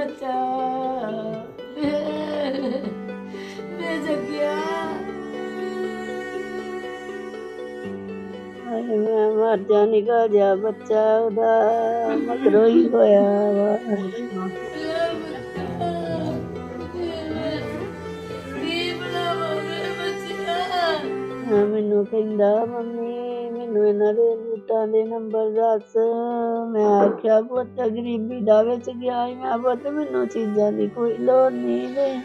ਬੱਚਾ। ਜਗਿਆ। ਹਾਏ ਮੈਂ ਮਰ ਜਾ ਨਿਕਾ ਜਾ ਬੱਚਾ ਉਹਦਾ। ਮਗਰੋਂ ਹੀ ਹੋਇਆ ਵਾ। ਮੈਨੂੰ ਕਹਿੰਦਾ ਮੰਮੀ ਮੈਨੂੰ ਇਹਨਾਂ ਦੇ ਬੂਟਾਂ ਦੇ ਨੰਬਰ ਦੱਸ। ਮੈਂ ਆਖਿਆ, ਪੁੱਤ ਗਰੀਬੀ ਦਾ ਵਿੱਚ ਗਿਆ ਈ। ਮੈਂ। ਪੁੱਤ, ਮੈਨੂੰ ਚੀਜ਼ਾਂ ਦੀ ਕੋਈ ਲੋੜ ਨਹੀਂ ਵੇ।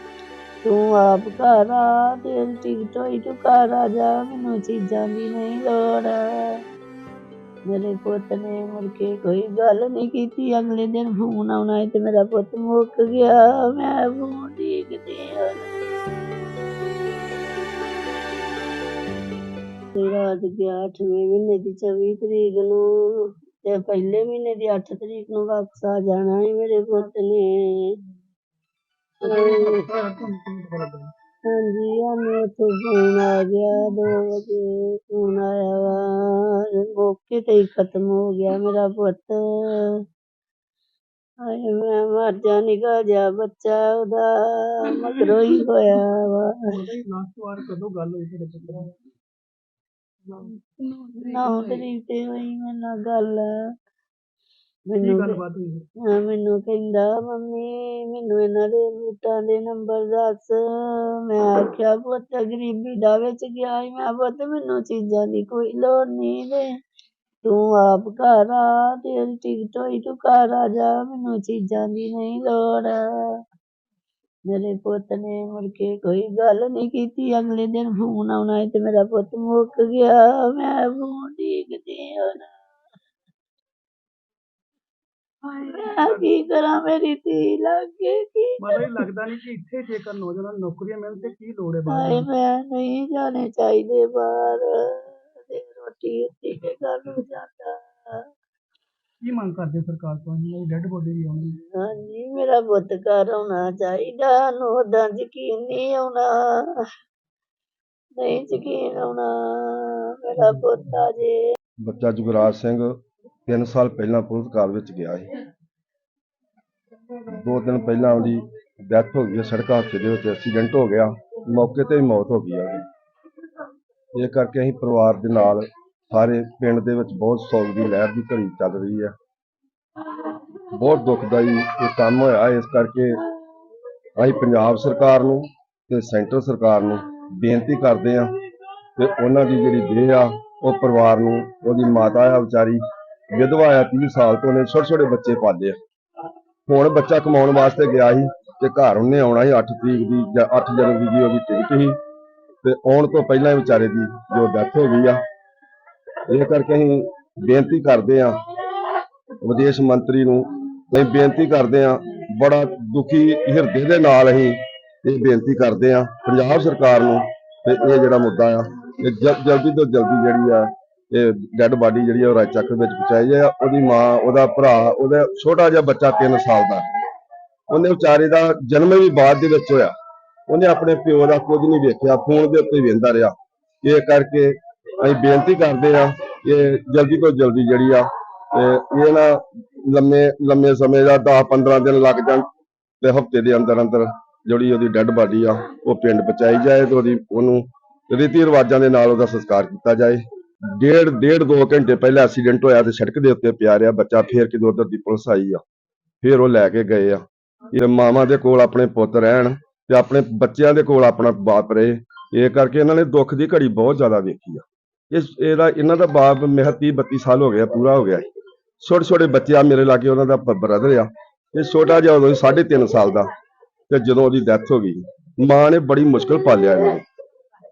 ਤੂੰ ਆਪ ਘਰ ਆ ਤੇ ਟਿਕਟ ਹੋਈ ਤੂੰ ਘਰ ਆ ਜਾ। ਮੈਨੂੰ ਚੀਜ਼ਾਂ ਦੀ ਨਹੀਂ ਲੋੜ। ਮੇਰੇ ਪੁੱਤ ਨੇ ਮੁੜ ਕੇ ਕੋਈ ਗੱਲ ਨਹੀਂ ਕੀਤੀ। ਅਗਲੇ ਦਿਨ ਫੋਨ ਆਉਣਾ ਸੀ ਤੇ ਮੇਰਾ ਪੁੱਤ ਮੁੱਕ ਗਿਆ। ਮੈਂ ਫੋਨ ਦੇਖਦੀ ਹਾਂ ਤੇ ਰਾਤ ਗਿਆ 8ਵੇਂ ਮਹੀਨੇ ਦੀ 24 ਤਰੀਕ ਨੂੰ ਤੇ ਪਹਿਲੇ ਮਹੀਨੇ ਦੀ 8 ਤਰੀਕ ਨੂੰ ਵਾਪਸ ਆ ਜਾਣਾ ਹੈ ਮੇਰੇ ਪੁੱਤ ਨੇ। ਹਾਂਜੀ ਸਾਨੂੰ ਉੱਥੇ ਫੋਨ ਆ ਗਿਆ 2 ਵਜੇ ਫੋਨ ਆਇਆ ਵਾ ਮੌਕੇ ਤੇ ਹੀ ਖਤਮ ਹੋ ਗਿਆ ਮੇਰਾ ਪੁੱਤ। ਹਾਏ ਮੈਂ ਮਰ ਜਾ ਨਿਕਾ ਜਾ ਬੱਚਾ ਉਹਦਾ ਮਗਰੋਂ ਹੀ ਹੋਇਆ ਵਾ। ਲਾਸਟ ਵਾਰ ਕਦੋਂ ਗੱਲ ਹੋਈ ਤੇਰੇ ਪੁੱਤਰ ਨੌ। ਤਰੀਕ ਤੇ ਹੋਈ। ਮੇਰੇ ਨਾਲ ਗੱਲ। ਕੀ ਮੈਨੂੰ ਗੱਲਬਾਤ ਹੋਈ? ਹਾਂ, ਮੈਨੂੰ ਕਹਿੰਦਾ ਮੰਮੀ ਮੈਨੂੰ ਇਹਨਾਂ ਦੇ ਬੂਟਾਂ ਦੇ ਨੰਬਰ ਦੱਸ। ਮੈਂ ਆਖਿਆ ਪੁੱਤ ਗਰੀਬੀ ਦਾ ਵਿੱਚ ਗਿਆ ਈ। ਮੈਂ ਪੁੱਤ ਮੈਨੂੰ ਚੀਜ਼ਾਂ ਦੀ ਕੋਈ ਲੋੜ ਨਹੀਂ ਵੇ। ਤੂੰ ਆਪ ਘਰ ਆ ਤੇਰੀ ਟਿਕਟ ਹੋਈ ਤੂੰ ਘਰ ਆ ਜਾ। ਮੈਨੂੰ ਚੀਜ਼ਾਂ ਦੀ ਨਹੀਂ ਲੋੜ। ਮੇਰੇ ਪੁੱਤ ਨੇ ਮੁੜ ਕੇ ਕੋਈ ਗੱਲ ਨਹੀਂ ਕੀਤੀ। ਅਗਲੇ ਦਿਨ ਫੋਨ ਆਉਣਾ ਸੀ ਤੇ ਮੇਰਾ ਪੁੱਤ ਮੁੱਕ ਗਿਆ। ਮੈਂ ਫੋਨ ਦੇਖਦੀ ਹਾਂ ਮੈਂ ਕੀ ਕਰਾਂ? ਮੇਰੀ ਧੀ ਲੱਗੇ ਕੀ ਇਹ ਲੱਗਦਾ ਨਹੀਂ ਕਿ ਇੱਥੇ ਜੇਕਰ ਨੌਜਵਾਨਾਂ ਨੂੰ ਨੌਕਰੀਆਂ ਮਿਲਣ ਤੇ ਕੀ ਲੋੜ ਹੈ ਹਾਏ ਬਾਹਰ ਮੈਂ ਨਹੀਂ ਜਾਣੇ ਚਾਹੀਦੇ ਬਾਹਰ। ਤੇ ਰੋਟੀ ਉੱਤੇ ਘਰ ਨੂੰ ਜਾਂਦਾ। ਕੀ ਮੰਗ ਕਰਦੇ ਸਰਕਾਰ ਤੋਂ? ਅਸੀਂ ਡੈੱਡ ਬੋਡੀ ਵੀ ਆਉਣੀ ਹਾਂਜੀ ਮੇਰਾ ਪੁੱਤ ਘਰ ਆਉਣਾ ਚਾਹੀਦਾ ਨੂੰ ਉਹਦਾ ਯਕੀਨ ਨਹੀਂ ਆਉਣਾ। ਨਹੀਂ ਯਕੀਨ ਆਉਣਾ ਮੇਰਾ ਪੁੱਤ ਆ ਜੇ। ਬੱਚਾ ਜੁਗਰਾਜ ਸਿੰਘ 3 ਸਾਲ ਪਹਿਲਾਂ ਪੁਲਿਸ ਕਾਰ ਵਿੱਚ ਗਿਆ ਸੀ। ਦੋ ਦਿਨ ਪਹਿਲਾਂ ਉਹਦੀ ਡੈਥ ਹੋ ਗਈ ਸੜਕ ਹਾਦਸੇ ਦੇ ਵਿੱਚ ਐਕਸੀਡੈਂਟ ਹੋ ਗਿਆ। ਮੌਕੇ ਤੇ ਹੀ ਮੌਤ ਹੋ ਗਈ ਉਹਦੀ। ਇਹ ਕਰਕੇ ਅਸੀਂ ਪਰਿਵਾਰ ਦੇ ਨਾਲ ਸਾਰੇ ਪਿੰਡ ਦੇ ਵਿੱਚ ਬਹੁਤ ਸੋਗ ਦੀ ਲਹਿਰ ਦੀ ਘੜੀ ਚੱਲ ਰਹੀ ਹੈ ਬਹੁਤ ਦੁਖਦਾਈ ਇਹ ਕੰਮ ਹੋਇਆ ਇਸ ਕਰਕੇ ਅਸੀਂ ਪੰਜਾਬ ਸਰਕਾਰ ਨੂੰ ਤੇ ਸੈਂਟਰ ਸਰਕਾਰ ਨੂੰ ਬੇਨਤੀ ਕਰਦੇ ਹਾਂ ਕਿ ਉਹਨਾਂ ਦੀ ਜਿਹੜੀ ਦੇਹ ਆ, ਉਹ ਪਰਿਵਾਰ ਨੂੰ, ਉਹਦੀ ਮਾਤਾ ਆ ਵਿਚਾਰੀ, ਵਿਧਵਾ ਆ 30 ਸਾਲ ਤੋਂ, ਉਹਨੇ ਛੋਟੇ ਛੋਟੇ ਬੱਚੇ ਪਾਲੇ ਆ। ਹੁਣ ਬੱਚਾ ਕਮਾਉਣ ਵਾਸਤੇ ਗਿਆ ਸੀ ਤੇ ਘਰ ਉਹਨੇ ਆਉਣਾ ਸੀ 8 ਤਰੀਕ ਦੀ ਜਾਂ 8 ਜਨਵਰੀ ਦੀ ਉਹਦੀ ਟਿਕਟ ਸੀ ਤੇ ਆਉਣ ਤੋਂ ਪਹਿਲਾਂ ਵਿਚਾਰੇ ਦੀ ਜੋ ਡੈਥ ਹੋ ਗਈ ਆ ਇਹ ਕਰਕੇ ਅਸੀਂ ਬੇਨਤੀ ਕਰਦੇ ਆ ਵਿਦੇਸ਼ ਮੰਤਰੀ ਨੂੰ ਅਸੀਂ ਬੇਨਤੀ ਕਰਦੇ ਆ ਬੜਾ ਦੁਖੀ ਹਿਰਦੇ ਦੇ ਨਾਲ ਅਸੀਂ ਇਹ ਬੇਨਤੀ ਕਰਦੇ ਆ ਪੰਜਾਬ ਸਰਕਾਰ ਨੂੰ ਤੇ ਇਹ ਜਿਹੜਾ ਮੁੱਦਾ ਆ, ਇਹ ਜਲਦੀ ਤੋਂ ਜਲਦੀ ਜਿਹੜੀ ਆ, ਇਹ ਡੈੱਡ ਬਾਡੀ ਜਿਹੜੀ ਆ ਉਹ ਰਾਜਚੱਕ ਵਿੱਚ ਪਹੁੰਚਾਈ ਜਾਏ, ਉਹਦੀ ਮਾਂ, ਉਹਦਾ ਭਰਾ, ਉਹਦਾ ਛੋਟਾ ਜਿਹਾ ਬੱਚਾ 3 ਸਾਲ ਦਾ। ਉਹਨੇ ਵਿਚਾਰੇ ਦਾ ਜਨਮ ਵੀ ਬਾਅਦ ਦੇ ਵਿੱਚ ਹੋਇਆ। ਉਹਨੇ ਆਪਣੇ ਪਿਓ ਦਾ ਕੁਝ ਨਹੀਂ ਵੇਖਿਆ, ਫੋਨ ਦੇ ਉੱਤੇ ਵੇਂਦਾ ਰਿਹਾ। ਇਹ ਕਰਕੇ ਅਸੀਂ ਬੇਨਤੀ ਕਰਦੇ ਆ ਕਿ ਜਲਦੀ ਤੋਂ ਜਲਦੀ ਜਿਹੜੀ ਆ ਇਹ ਨਾ ਲੰਮੇ ਲੰਮੇ ਸਮੇਂ ਦਾ 10 15 ਦਿਨ ਲੱਗ ਜਾਣ ਤੇ ਹਫ਼ਤੇ ਦੇ ਅੰਦਰ ਅੰਦਰ ਜਿਹੜੀ ਉਹਦੀ ਡੈੱਡ ਬਾਡੀ ਆ, ਉਹ ਪਿੰਡ ਪਹੁੰਚਾਈ ਜਾਏ ਤੇ ਉਹਦੀ, ਉਹਨੂੰ ਰੀਤੀ ਰਿਵਾਜਾਂ ਦੇ ਨਾਲ ਉਹਦਾ ਸੰਸਕਾਰ ਕੀਤਾ ਜਾਏ। ਡੇਢ ਡੇਢ ਦੋ ਘੰਟੇ ਪਹਿਲਾਂ ਐਕਸੀਡੈਂਟ ਹੋਇਆ ਤੇ ਸੜਕ ਦੇ ਉੱਤੇ ਪਿਆ ਰਿਹਾ ਬੱਚਾ, ਫੇਰ ਕਿਦੋਂ ਉਧਰ ਦੀ ਪੁਲਿਸ ਆਈ ਆ, ਫੇਰ ਉਹ ਲੈ ਕੇ ਗਏ ਆ। ਇਹ ਮਾਵਾਂ ਦੇ ਕੋਲ ਆਪਣੇ ਪੁੱਤ ਰਹਿਣ ਤੇ ਆਪਣੇ ਬੱਚਿਆਂ ਦੇ ਕੋਲ ਆਪਣਾ ਬਾਪ ਰਹੇ, ਇਹ ਕਰਕੇ ਇਹਨਾਂ ਨੇ ਦੁੱਖ ਦੀ ਘੜੀ ਬਹੁਤ ਜ਼ਿਆਦਾ ਵੇਖੀ ਆ। ਇਸ ਇਹਦਾ, ਇਹਨਾਂ ਦਾ ਬਾਪ ਮੇਰਾ 30 32 ਸਾਲ ਹੋ ਗਿਆ, ਪੂਰਾ ਹੋ ਗਿਆ। ਛੋਟੇ ਛੋਟੇ ਬੱਚੇ ਆ ਮੇਰੇ ਲਾਗੇ ਉਹਨਾਂ ਦਾ ਬ੍ਰਦਰ ਆ। ਇਹ ਛੋਟਾ ਜਿਹਾ ਉਦੋਂ 3.5 ਸਾਲ ਦਾ। ਤੇ ਜਦੋਂ ਉਹਦੀ ਡੈਥ ਹੋ ਗਈ, ਮਾਂ ਨੇ ਬੜੀ ਮੁਸ਼ਕਲ ਪਾਲਿਆ ਇਹਨਾਂ। ਨੂੰ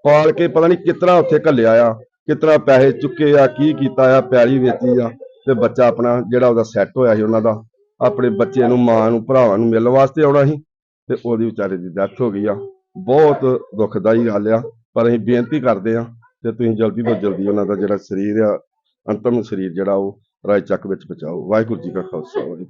ਪਾਲ ਕੇ ਪਤਾ ਨਹੀਂ ਕਿਤਨਾ ਉੱਥੇ ਘੱਲਿਆ ਆ, ਕਿਤਨਾ ਪੈਸੇ ਚੁੱਕੇ ਆ, ਕੀ ਕੀਤਾ ਆ, ਪੈਲੀ ਵੇਚੀ ਆ, ਤੇ ਬੱਚਾ ਆਪਣਾ ਜਿਹੜਾ ਉਹਦਾ ਸੈੱਟ ਹੋਇਆ ਸੀ ਉਹਨਾਂ ਦਾ, ਆਪਣੇ ਬੱਚੇ ਨੂੰ, ਮਾਂ ਨੂੰ, ਭਰਾਵਾਂ ਨੂੰ ਮਿਲਣ ਵਾਸਤੇ ਆਉਣਾ ਸੀ। ਤੇ ਉਹਦੀ ਵਿਚਾਰੇ ਦੀ ਡੈਥ ਹੋ ਗਈ ਆ। ਬਹੁਤ ਦੁਖਦਾਈ ਗੱਲ ਆ, ਪਰ ਅਸੀਂ ਬੇਨਤੀ ਕਰਦੇ ਆ ਤੇ ਤੁਸੀਂ ਜਲਦੀ ਤੋਂ ਜਲਦੀ ਉਹਨਾਂ ਦਾ ਜਿਹੜਾ ਸਰੀਰ ਆ, ਅੰਤਮ ਸਰੀਰ ਜਿਹੜਾ ਉਹ ਰਾਏ ਚੱਕ ਵਿੱਚ ਪਹੁੰਚਾਓ। ਵਾਹਿਗੁਰੂ ਜੀ ਕਾ ਖਾਲਸਾ, ਵਾਹਿਗੁਰੂ